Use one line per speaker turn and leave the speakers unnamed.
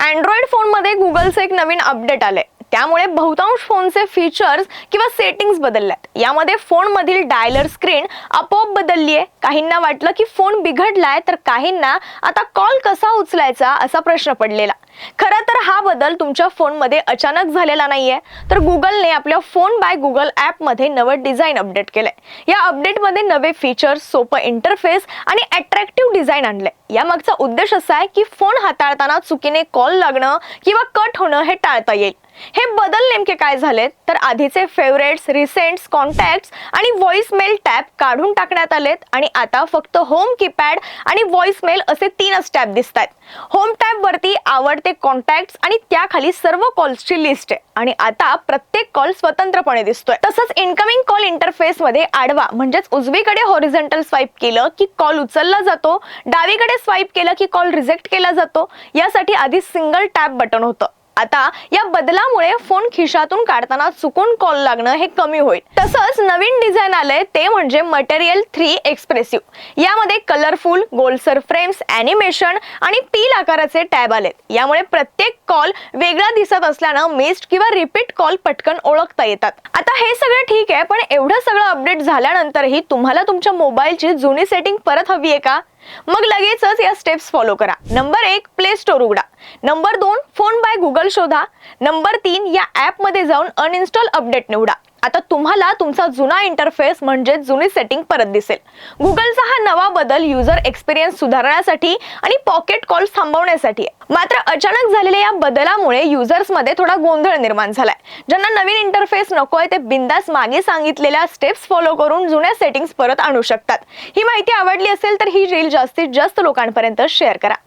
Android फोनमध्ये गुगलचं एक नवीन update आलंय. त्यामुळे बहुतांश फोनचे फीचर्स किंवा सेटिंग्स बदलल्यात. यामध्ये फोनमधील डायलर स्क्रीन आपोआप बदलली आहे काहींना वाटलं की फोन बिघडलाय तर काहींना आता कॉल कसा उचलायचा असा प्रश्न पडलेला. खरं तर हा बदल तुमच्या फोनमध्ये अचानक झालेला नाहीये. तर गुगलने आपल्या फोन बाय गुगल ॲपमध्ये नवं डिझाईन अपडेट केलंय. या अपडेटमध्ये नवे फीचर्स सोपं इंटरफेस आणि अट्रॅक्ट डिझाईन आणलंय. यामागचा उद्देश असा आहे की फोन हाताळताना चुकीने कॉल लागणं किंवा कट होणं हे टाळता येईल. हे बदल नेमके काय झालेत? तर आधीचे फेवरेट्स रिसेंट्स कॉन्टॅक्ट्स आणि व्हॉइसमेल टॅब काढून टाकण्यात आलेत. आणि आता फक्त होम कीपॅड आणि व्हॉइसमेल असे तीनच टॅब दिसत आहेत होम टॅबवरती आवडते कॉन्टॅक्ट्स आणि त्याखाली सर्व कॉल्सची लिस्ट आहे. आणि आता प्रत्येक कॉल स्वतंत्रपणे दिसतोय. तसंच इनकमिंग कॉल इंटरफेस मध्ये आडवा म्हणजेच उजवीकडे हॉरिझॉन्टल स्वाईप केलं की कॉल उचलला जातो. डावीकडे स्वाईप केलं की कॉल रिजेक्ट केला जातो. यासाठी आधी सिंगल टॅब बटन होतं. आता या बदलामुळे फोन खिशातून काढताना चुकून कॉल लागणं हे कमी होईल. तसंच नवीन डिझाईन आलंय ते म्हणजे मटेरियल थ्री एक्सप्रेसिव्ह. यामध्ये कलरफुल गोलसर फ्रेम्स अॅनिमेशन आणि पील आकाराचे टॅब आलेत. यामुळे प्रत्येक कॉल वेगळा दिसत असल्यानं मिस्ड किंवा रिपीट कॉल पटकन ओळखता येतात. आता हे सगळं ठीक आहे पण एवढं सगळं अपडेट झाल्यानंतरही तुम्हाला तुमच्या मोबाईलची जुनी सेटिंग परत हवी आहे का? मग लगेचच या स्टेप्स फॉलो करा. नंबर एक प्ले स्टोर उघडा. नंबर दोन फोन बाय गुगल शोधा. नंबर तीन या ऍपमध्ये जाऊन अनइन्स्टॉल अपडेट निवडा. आता तुम्हाला तुमचा जुना इंटरफेस म्हणजे जुनी सेटिंग परत दिसेल. गुगलचा हा नवा बदल युजर एक्सपिरियन्स सुधारण्यासाठी आणि पॉकेट कॉल थांबवण्यासाठी मात्र अचानक झालेल्या या बदलामुळे युजर्समध्ये थोडा गोंधळ निर्माण झालाय. ज्यांना नवीन इंटरफेस नकोय ते बिंदास मागे सांगितलेल्या स्टेप्स फॉलो करून जुन्या सेटिंग्स परत आणू शकतात. ही माहिती आवडली असेल तर ही रील जास्तीत जास्त लोकांपर्यंत शेअर करा.